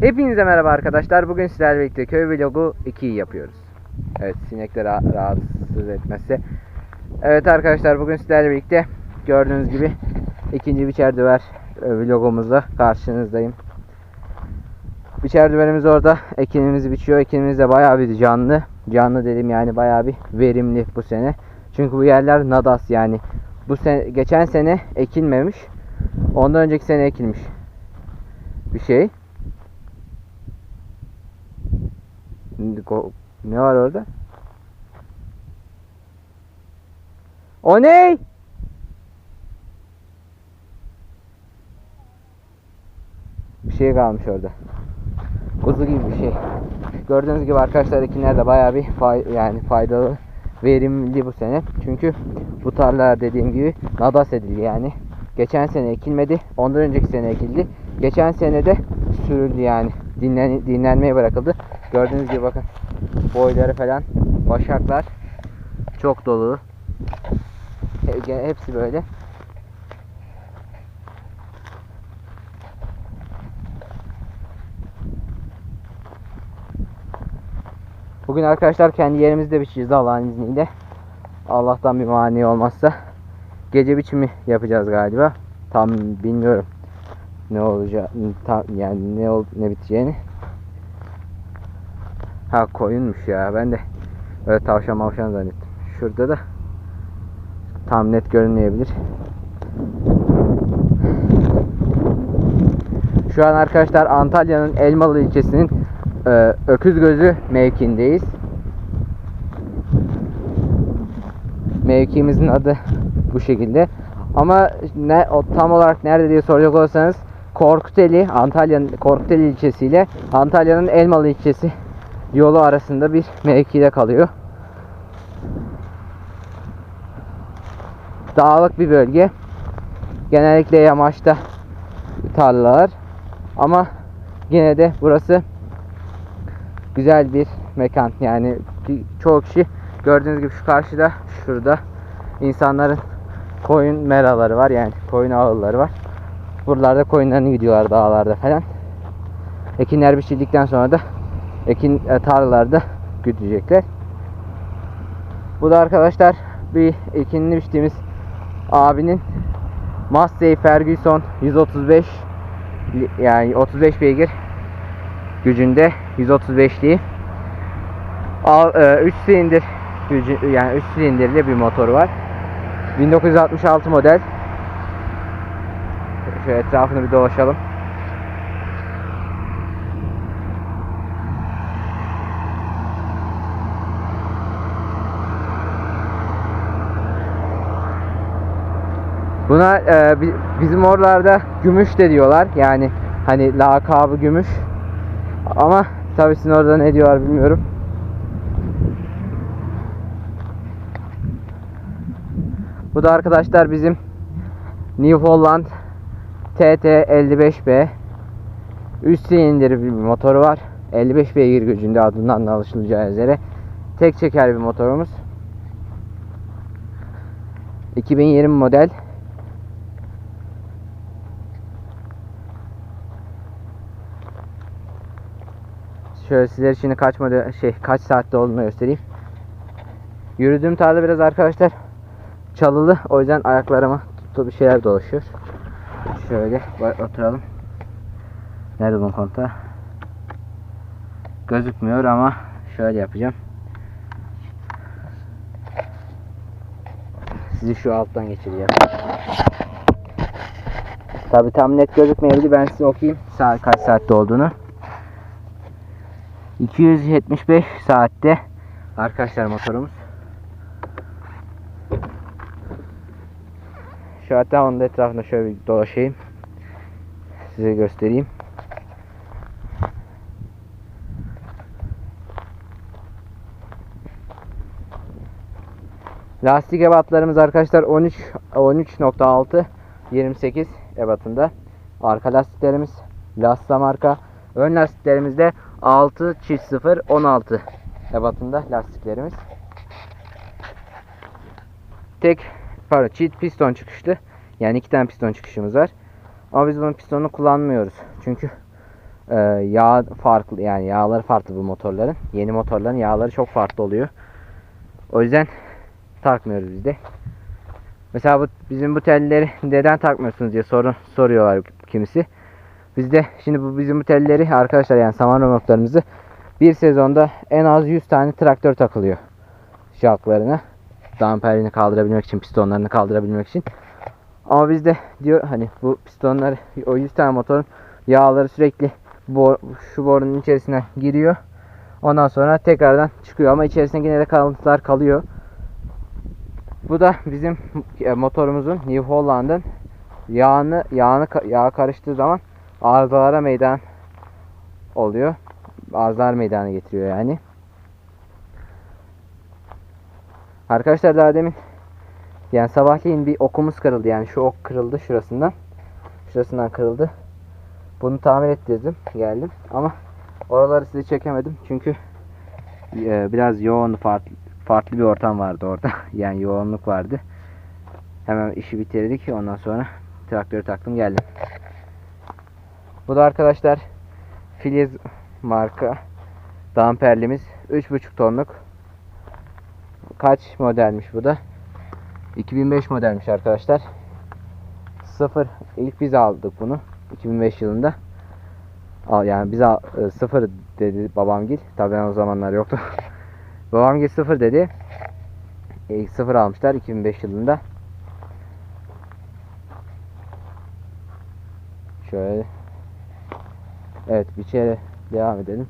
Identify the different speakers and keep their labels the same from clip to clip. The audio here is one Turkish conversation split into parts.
Speaker 1: Hepinize merhaba arkadaşlar. Bugün sizlerle birlikte köy vlogu 2'yi yapıyoruz. Evet sinekler ra- rahatsız etmezse. Evet arkadaşlar bugün sizlerle birlikte gördüğünüz gibi ikinci biçer düver e, vlogumuzla karşınızdayım. Biçer düverimiz orada ekinimizi biçiyor. Ekinimiz de bayağı bir canlı. Canlı dedim yani bayağı bir verimli bu sene. Çünkü bu yerler nadas yani. Bu sene geçen sene ekilmemiş. Ondan önceki sene ekilmiş. Bir şey. Ne var orada? O ne? Bir şey kalmış orada. Kuzu gibi bir şey. Gördüğünüz gibi arkadaşlar ekinler de bayağı bir fay yani faydalı, verimli bu sene. Çünkü bu tarlalar dediğim gibi nadas edildi yani. Geçen sene ekilmedi, ondan önceki sene ekildi. Geçen sene de sürüldü yani. Dinlen, dinlenmeye bırakıldı. Gördüğünüz gibi bakın boyları falan, başaklar çok dolu. He- Hepsi böyle. Bugün arkadaşlar kendi yerimizde biçeceğiz Allah'ın izniyle. Allah'tan bir mani olmazsa. Gece biçimi yapacağız galiba. Tam bilmiyorum ne olacak tam yani ne ol ne biteceğini. Ha koyunmuş ya ben de öyle tavşan mavşan zannettim. Şurada da tam net görünmeyebilir. Şu an arkadaşlar Antalya'nın Elmalı ilçesinin e, Öküzgözü mevkiindeyiz. Mevkimizin adı bu şekilde. Ama ne o tam olarak nerede diye soracak olursanız Korkuteli, Antalya'nın Korkuteli ilçesiyle Antalya'nın Elmalı ilçesi yolu arasında bir mevkide kalıyor. Dağlık bir bölge. Genellikle yamaçta tarlalar. Ama yine de burası güzel bir mekan. Yani çoğu kişi gördüğünüz gibi şu karşıda şurada insanların koyun meraları var yani koyun ağılları var. Buralarda koyunlarını gidiyorlar dağlarda falan. Ekinler biçildikten sonra da ekin e, tarlalarda güdecekler. Bu da arkadaşlar bir ekinini biçtiğimiz abinin Massey Ferguson 135 li- yani 35 beygir gücünde 135'liği Al, 3 silindir gücü yani 3 silindirli bir motoru var. 1966 model. Şöyle etrafını bir dolaşalım. Buna e, bi- bizim oralarda gümüş de diyorlar. Yani hani lakabı gümüş. Ama tabii sizin orada ne diyorlar bilmiyorum. Bu da arkadaşlar bizim New Holland TT55B 3 silindir bir motoru var. 55 beygir gücünde adından da alışılacağı üzere. Tek çeker bir motorumuz. 2020 model. Şöyle sizler için kaç model şey kaç saatte olduğunu göstereyim. Yürüdüğüm tarla biraz arkadaşlar çalılı. O yüzden ayaklarıma tuttu bir şeyler dolaşıyor. Şöyle oturalım. Nerede bunun kontağı? Gözükmüyor ama şöyle yapacağım. Sizi şu alttan geçireceğim. Tabi tam net gözükmeyebilir. Ben size okuyayım saat kaç saatte olduğunu. 275 saatte arkadaşlar motorumuz. Şu hatta onun da etrafında şöyle bir dolaşayım. Size göstereyim. Lastik ebatlarımız arkadaşlar 13 13.6 28 ebatında. Arka lastiklerimiz Lasta marka. Ön lastiklerimiz de 6 çift 0 16 ebatında lastiklerimiz. Tek pardon çift piston çıkışlı. Yani iki tane piston çıkışımız var. Ama biz bunun pistonunu kullanmıyoruz. Çünkü Ee, yağ farklı yani yağları farklı bu motorların. Yeni motorların yağları çok farklı oluyor. O yüzden takmıyoruz biz de. Mesela bu bizim bu telleri neden takmıyorsunuz diye soru soruyorlar kimisi. Biz de şimdi bu bizim bu telleri arkadaşlar yani saman römorklarımızı bir sezonda en az 100 tane traktör takılıyor şaklarına. Damperini kaldırabilmek için, pistonlarını kaldırabilmek için. Ama bizde diyor hani bu pistonları o 100 tane motorun yağları sürekli bor, şu borunun içerisine giriyor. Ondan sonra tekrardan çıkıyor ama içerisinde yine de kalıntılar kalıyor. Bu da bizim e, motorumuzun New Holland'ın yağını yağını yağ karıştığı zaman arızalara meydan oluyor. Arızalar meydana getiriyor yani. Arkadaşlar daha demin yani sabahleyin bir okumuz kırıldı yani şu ok kırıldı şurasından. Şurasından kırıldı. Bunu tamir ettirdim geldim ama oraları size çekemedim çünkü e, biraz yoğun farklı, farklı bir ortam vardı orada. yani yoğunluk vardı. Hemen işi bitirdik ondan sonra traktörü taktım geldim. Bu da arkadaşlar Filiz marka damperlimiz 3.5 tonluk. Kaç modelmiş bu da? 2005 modelmiş arkadaşlar. Sıfır ilk biz aldık bunu 2005 yılında. Yani biz e, sıfır dedi babamgil. Tabii ben o zamanlar yoktu. babamgil sıfır dedi. İlk sıfır almışlar 2005 yılında. Şöyle. Evet bir kere devam edelim.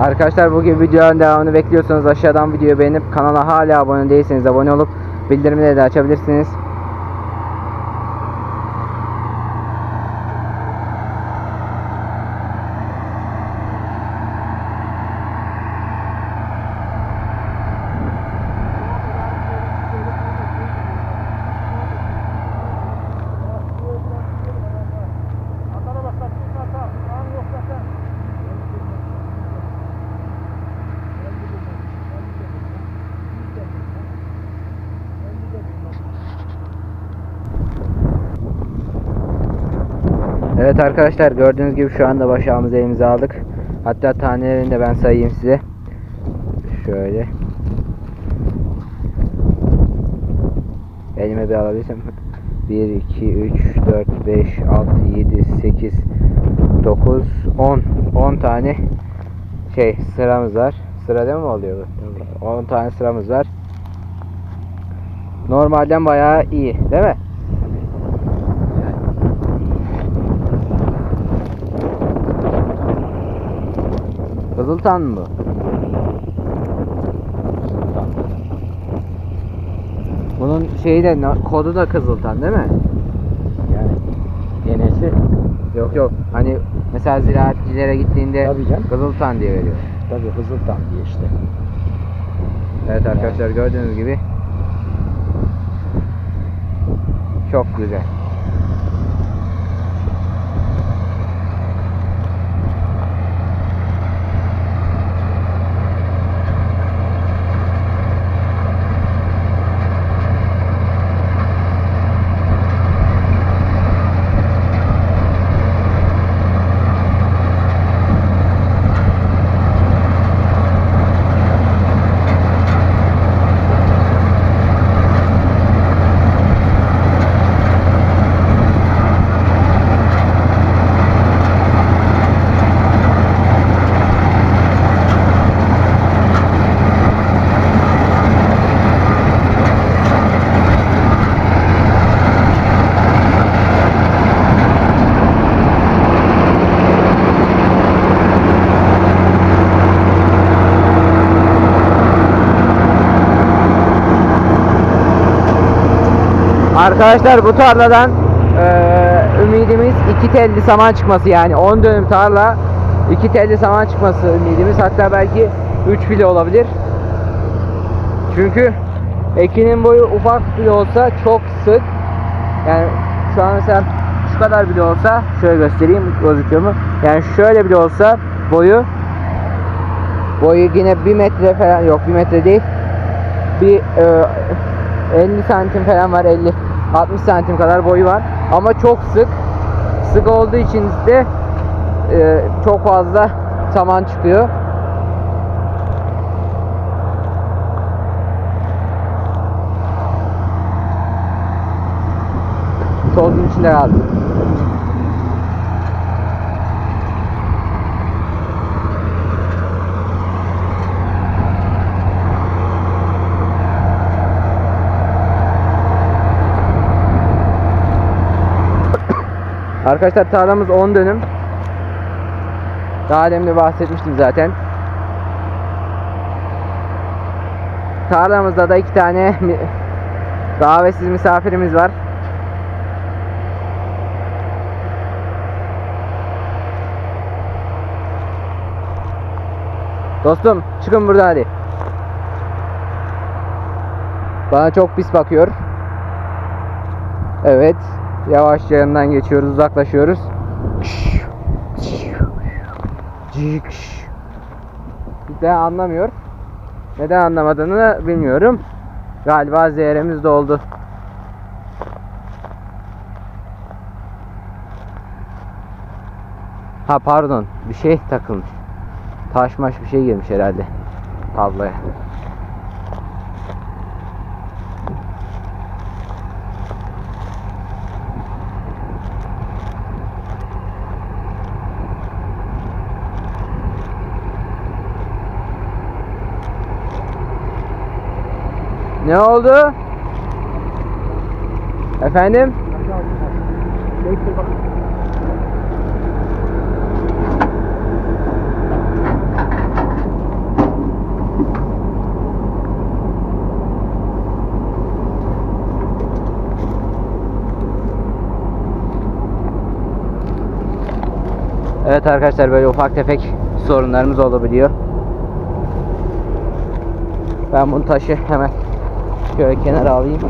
Speaker 1: Arkadaşlar bu gibi videoların devamını bekliyorsanız aşağıdan videoyu beğenip kanala hala abone değilseniz abone olup bildirimleri de açabilirsiniz. Evet arkadaşlar gördüğünüz gibi şu anda başağımızı elimize aldık. Hatta tanelerini de ben sayayım size. Şöyle. Elime bir alabilirsem. 1, 2, 3, 4, 5, 6, 7, 8, 9, 10. 10 tane şey sıramız var. Sıra değil mi oluyor bu? 10 tane sıramız var. Normalden bayağı iyi değil mi? Kızıltan mı bu? Bunun şeyi de kodu da Kızıltan değil mi?
Speaker 2: Yani genesi
Speaker 1: Yok yok. Hani mesela ziraatçilere gittiğinde
Speaker 2: Tabii canım.
Speaker 1: Kızıltan diye veriyor.
Speaker 2: tabii Hızıltan diye işte.
Speaker 1: Evet arkadaşlar gördüğünüz gibi çok güzel. Arkadaşlar bu tarladan eee, ümidimiz iki telli saman çıkması yani 10 dönüm tarla iki telli saman çıkması ümidimiz hatta belki 3 bile olabilir. Çünkü ekinin boyu ufak bile olsa çok sık. Yani şu an mesela şu kadar bile olsa şöyle göstereyim gözüküyor mu? Yani şöyle bile olsa boyu Boyu yine 1 metre falan yok 1 metre değil. Bir e, 50 santim falan var 50 60 santim kadar boyu var. Ama çok sık. Sık olduğu için de e, çok fazla saman çıkıyor. Tozun içinde kaldı. Arkadaşlar tarlamız 10 dönüm. Daha demin de bahsetmiştim zaten. Tarlamızda da iki tane davetsiz misafirimiz var. Dostum çıkın burada hadi. Bana çok pis bakıyor. Evet. Yavaşça yanından geçiyoruz, uzaklaşıyoruz. Bir de anlamıyor. Neden anlamadığını bilmiyorum. Galiba ZR'miz doldu. Ha pardon, bir şey takılmış. Taş maş bir şey girmiş herhalde tabloya. Ne oldu? Efendim? Evet arkadaşlar böyle ufak tefek sorunlarımız olabiliyor. Ben bunu taşı hemen şöyle kenara alayım.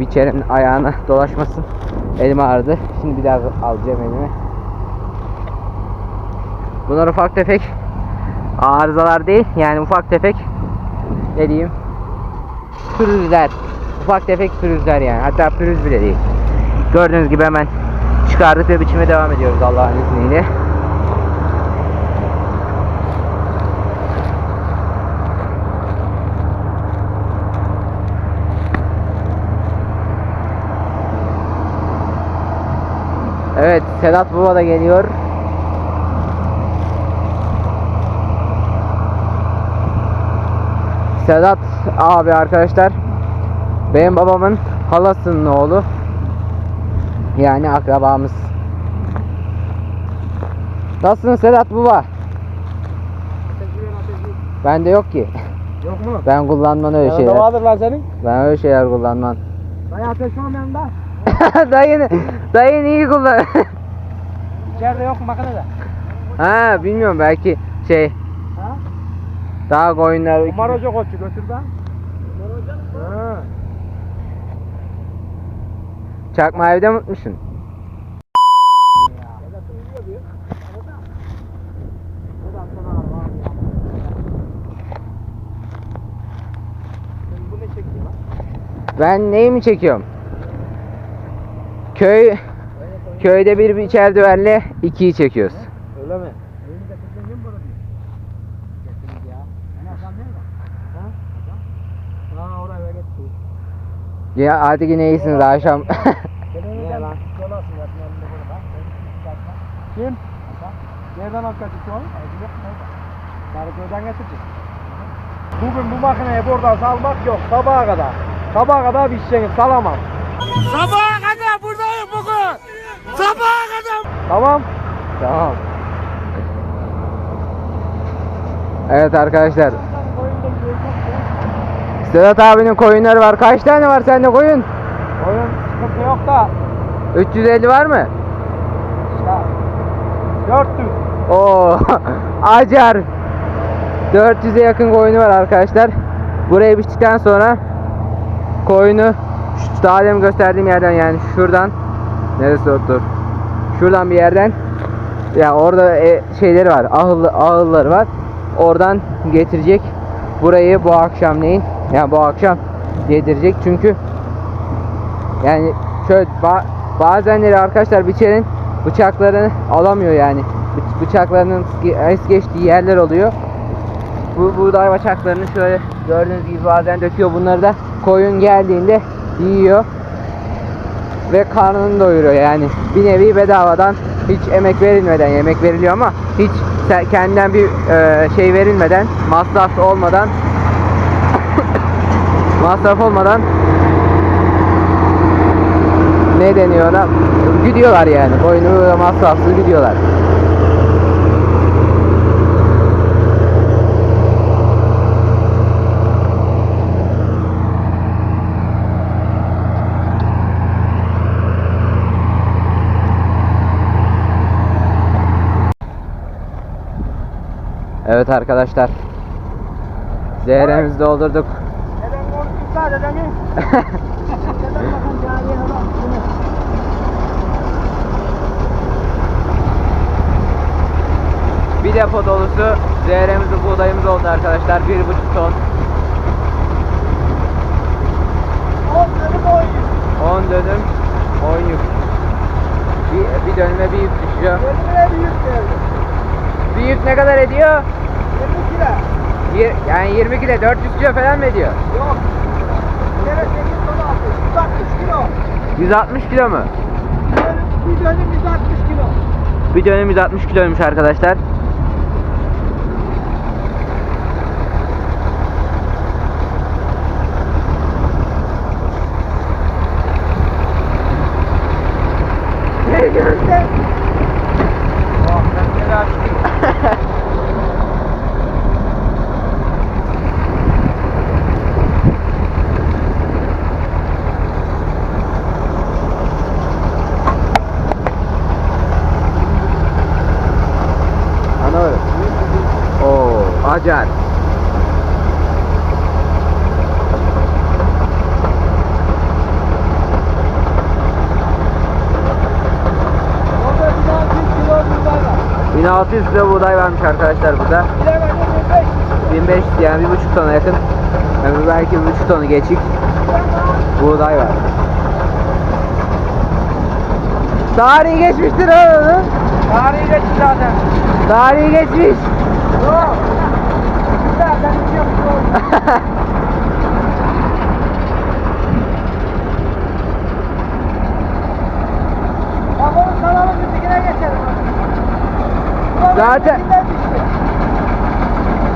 Speaker 1: Biçerin ayağına dolaşmasın. Elim ağrıdı. Şimdi bir daha alacağım elime. Bunlar ufak tefek arızalar değil. Yani ufak tefek ne diyeyim? Pürüzler. Ufak tefek pürüzler yani. Hatta pürüz bile değil. Gördüğünüz gibi hemen çıkardık ve biçime devam ediyoruz Allah'ın izniyle. Evet, Sedat Baba da geliyor. Sedat abi arkadaşlar benim babamın halasının oğlu. Yani akrabamız. Nasılsın Sedat Baba? Bende yok ki.
Speaker 2: Yok mu?
Speaker 1: Ben kullanmam öyle şeyler.
Speaker 2: vardır lan senin.
Speaker 1: Ben öyle şeyler kullanmam.
Speaker 2: Dayı ateş var yanında?
Speaker 1: dayın, dayın iyi kullan.
Speaker 2: İçeride yok mu makinede?
Speaker 1: ha bilmiyorum belki şey
Speaker 2: Ha?
Speaker 1: daha koyunlar
Speaker 2: Umar Hoca koçu götür ben. Umar Hoca mı?
Speaker 1: çakma evde unutmuşsun? Ben neyi mi çekiyorum? Köy köyde bir biçer düvenle ikiyi çekiyoruz.
Speaker 2: Öyle mi? Ya.
Speaker 1: Artık yine iyisiniz akşam.
Speaker 2: Kim? Nereden al kaçı şu an? Sarıköy'den getireceğiz. Bugün bu makineyi buradan salmak yok. Sabaha kadar. Sabaha kadar. Salamam.
Speaker 3: Sabaha kadar buradayım bugün. Sabaha kadar.
Speaker 2: Tamam.
Speaker 1: tamam. Evet arkadaşlar. Sedat abinin koyunları var. Kaç tane var sende koyun?
Speaker 2: Oyun sıkıntı yok da.
Speaker 1: 350 var mı?
Speaker 2: İşte 400.
Speaker 1: Oo, acar. 400'e yakın koyunu var arkadaşlar. Burayı biçtikten sonra koyunu şu daha demin gösterdiğim yerden yani şuradan neresi o? dur. Şuradan bir yerden Ya orada e, şeyleri var. Ahıl, ahılları var. Oradan getirecek. Burayı bu akşamleyin. Yani bu akşam yedirecek çünkü yani şöyle ba- bazenleri arkadaşlar biçerin bıçaklarını alamıyor yani. Bı- bıçaklarının es geçtiği yerler oluyor. Bu buğday bıçaklarını şöyle gördüğünüz gibi bazen döküyor. Bunları da koyun geldiğinde yiyor ve karnını doyuruyor yani. Bir nevi bedavadan hiç emek verilmeden yemek veriliyor ama hiç kendinden bir e, şey verilmeden, masraf olmadan masraf olmadan ne deniyor ona? Gidiyorlar yani. Boyunu da masrafsız gidiyorlar. Evet arkadaşlar. Zehremizi doldurduk. Bir depo dolusu zehremizi buğdayımız oldu arkadaşlar. Bir buçuk ton.
Speaker 2: O seni boyuyor.
Speaker 1: 10 dönüm 10 yük. Bir, bir dönüme bir yük düşüyor.
Speaker 2: Kendine büyük geldi.
Speaker 1: Bir yük ne kadar ediyor?
Speaker 2: 20 kilo.
Speaker 1: Yani 20 kilo 400 kilo falan mı ediyor?
Speaker 2: Yok. Bir kere 8 ton aldı. 160 kilo.
Speaker 1: 160 kilo mu?
Speaker 2: Bir dönüm 160 kilo.
Speaker 1: Bir dönüm 160 kiloymuş arkadaşlar.
Speaker 2: Ne görsen?
Speaker 1: Oh, ben açtık. Ana öyle. Oo, acar.
Speaker 2: Orada 1600 kilo buğday var.
Speaker 1: 1600 kilo buğday varmış arkadaşlar burada.
Speaker 2: Bilemedim 1500 kilo.
Speaker 1: 1500 yani bir buçuk tona yakın. Yani belki bir buçuk tonu geçik buğday var. Tarihi geçmiştir oğlum.
Speaker 2: Tarihi geçti zaten.
Speaker 1: Tarihi geçmiş.
Speaker 2: Yok. Biliyorum. Bak onun kanalın müziğine geçelim. Ulan
Speaker 1: Zaten-.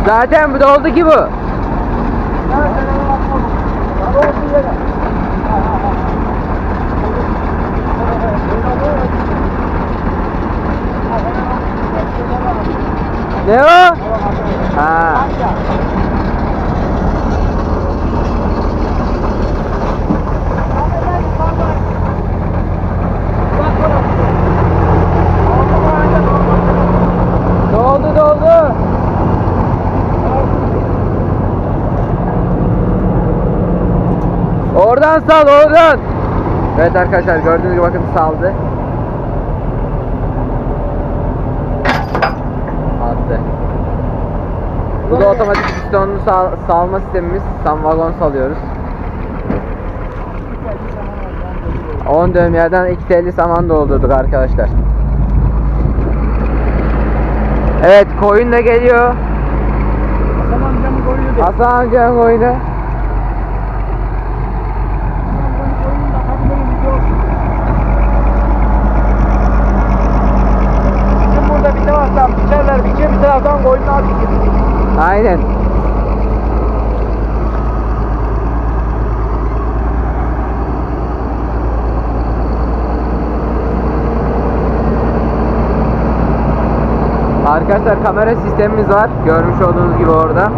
Speaker 1: Zaten bu doldu ki bu. Ne o? Ha. Doldu doldu. Oradan sal oradan. Evet arkadaşlar gördüğünüz gibi bakın saldı. Attı. Bu da otomatik pistonlu sal- salma sistemimiz. Sam vagon salıyoruz. 10 dönüm yerden 2 TL saman doldurduk arkadaşlar. Evet koyun da geliyor.
Speaker 2: Hasan amcamın koyunu.
Speaker 1: Hasan amcanın koyunu.
Speaker 2: Hasan amcamın koyunu da kadının bir olsun. Bizim burada bir taraftan biçerler, biçe bir taraftan koyunu al
Speaker 1: Aynen. Arkadaşlar kamera sistemimiz var. Görmüş olduğunuz gibi orada.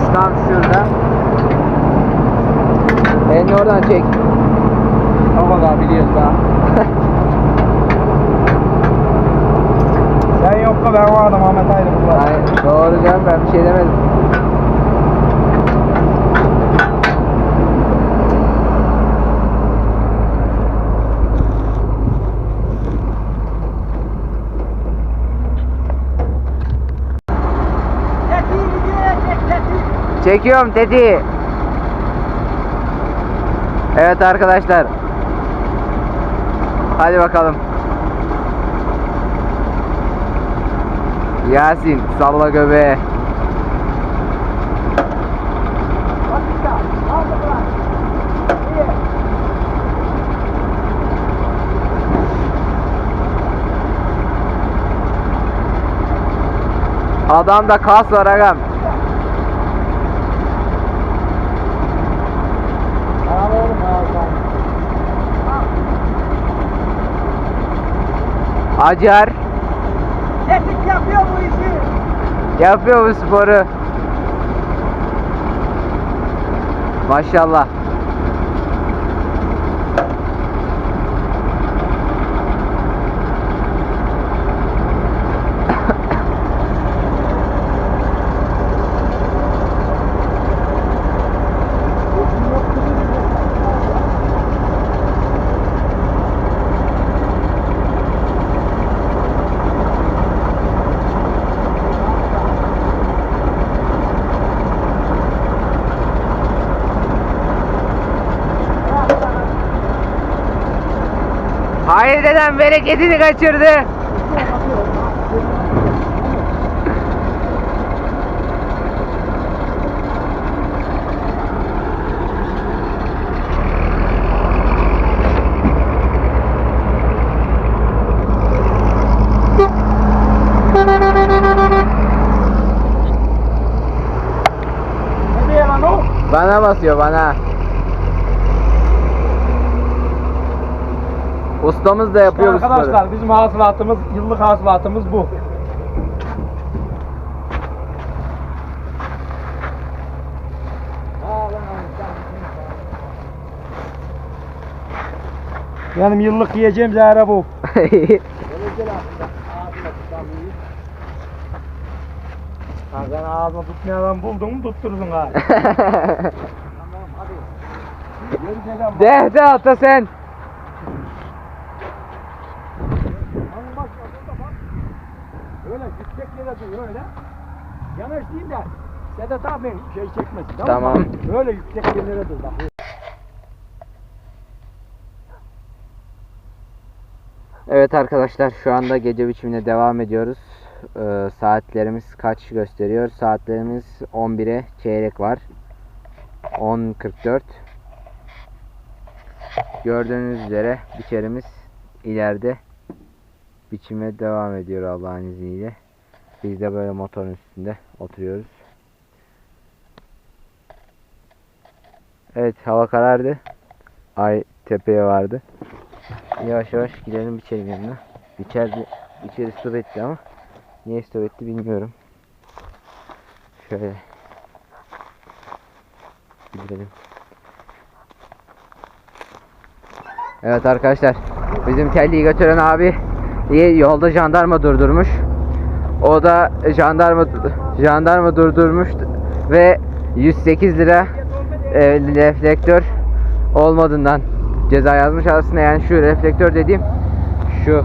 Speaker 1: Şu tam şurada. Elini oradan çek. Ama daha biliyoruz daha.
Speaker 2: Ama ben vardım Ahmet ayrı burada.
Speaker 1: Hayır, doğru canım ben bir şey demedim. Çekiyorum tetiği. Evet arkadaşlar. Hadi bakalım. Yasin salla göbeğe. Adamda kas var agam. Acar
Speaker 2: Tetik yapıyor bu işi.
Speaker 1: Yapıyor bu sporu. Maşallah. Dedem bereketini kaçırdı. Bana basıyor bana. Ustamız da yapıyor bu sporu.
Speaker 2: Arkadaşlar bizim hasılatımız, yıllık hasılatımız bu. Benim yıllık yiyeceğim zehre bu. Ha, sen ağzına tutmayan buldun mu tutturursun gari. tamam hadi.
Speaker 1: De ata sen.
Speaker 2: Hanım bak bak orada bak. Öyle yüksek yere dur öyle. Yanaş değil de Sedat abi şey çekmesin tamam, mı? Öyle yüksek yerlere dur bak.
Speaker 1: Evet arkadaşlar şu anda gece biçimine devam ediyoruz. Ee, saatlerimiz kaç gösteriyor? Saatlerimiz 11'e çeyrek var. 10.44 Gördüğünüz üzere biçerimiz ileride biçime devam ediyor Allah'ın izniyle. Biz de böyle motorun üstünde oturuyoruz. Evet hava karardı. Ay tepeye vardı. Yavaş yavaş gidelim biçelim yanına. Biçer, biçer stop etti ama niye stop etti bilmiyorum. Şöyle gidelim. Evet arkadaşlar bizim telliyi götüren abi iyi yolda jandarma durdurmuş. O da jandarma jandarma durdurmuş ve 108 lira e, reflektör olmadığından ceza yazmış aslında yani şu reflektör dediğim şu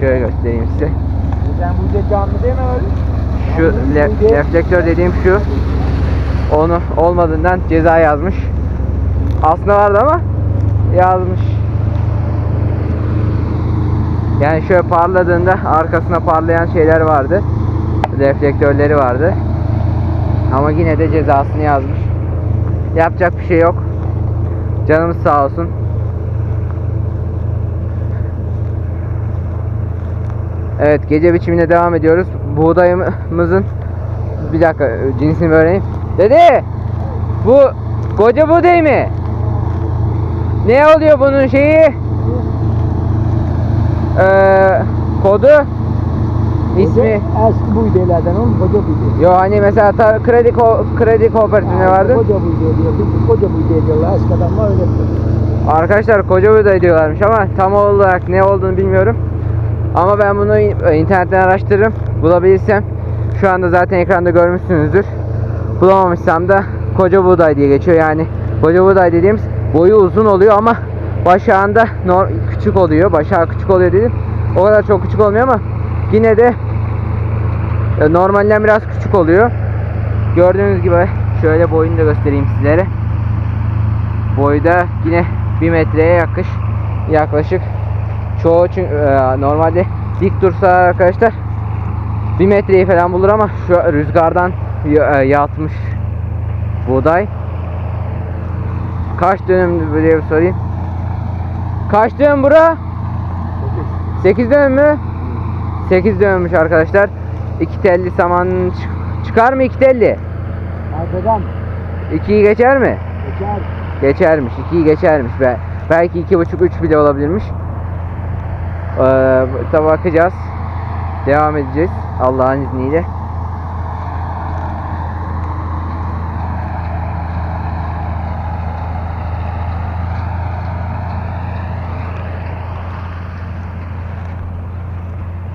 Speaker 1: şöyle göstereyim size.
Speaker 2: Sen bu canlı değil mi öyle?
Speaker 1: Şu le- reflektör dediğim şu. Onu olmadığından ceza yazmış. Aslında vardı ama yazmış. Yani şöyle parladığında arkasına parlayan şeyler vardı. Reflektörleri vardı. Ama yine de cezasını yazmış. Yapacak bir şey yok. Canımız sağ olsun. Evet gece biçimine devam ediyoruz. Buğdayımızın bir dakika cinsini öğreneyim. Dede bu koca buğday mı? Ne oluyor bunun şeyi? Ee, kodu ismi.
Speaker 2: Eski buydelerden oğlum koca buyde.
Speaker 1: Yo hani mesela ta, kredi ko, kredi kooperatifine vardı.
Speaker 2: Koca buyde diyor. Bizim koca buyde diyorlar. Eski adamlar öyle diyor.
Speaker 1: Arkadaşlar koca buğday diyorlarmış ama tam olarak ne olduğunu bilmiyorum. Ama ben bunu in- internetten araştırırım. Bulabilirsem şu anda zaten ekranda görmüşsünüzdür. Bulamamışsam da koca buğday diye geçiyor. Yani koca buğday dediğimiz boyu uzun oluyor ama başağında küçük oluyor. Başağı küçük oluyor dedim. O kadar çok küçük olmuyor ama yine de e, normalden biraz küçük oluyor. Gördüğünüz gibi Şöyle boyunu da göstereyim sizlere. Boyu da yine 1 metreye yakış yaklaşık. Çoğu çünkü e, normalde dik dursa arkadaşlar 1 metreyi falan bulur ama şu rüzgardan e, yatmış buğday. Kaç dönüm diye bir sorayım. Kaç dönüm bura? 8 dönüm mü? 8 dönümmüş arkadaşlar. 2 telli saman çık- çıkar mı 2 telli?
Speaker 2: Arkadan
Speaker 1: 2'yi geçer mi?
Speaker 2: geçer.
Speaker 1: Geçermiş. 2'yi geçermiş. Be belki 2.5 3 bile olabilirmiş. Ee, bakacağız. Devam edeceğiz Allah'ın izniyle.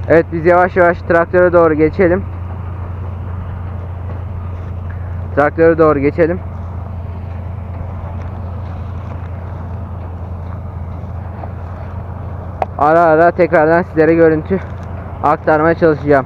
Speaker 1: Evet biz yavaş yavaş traktöre doğru geçelim. Traktöre doğru geçelim. Ara ara tekrardan sizlere görüntü aktarmaya çalışacağım.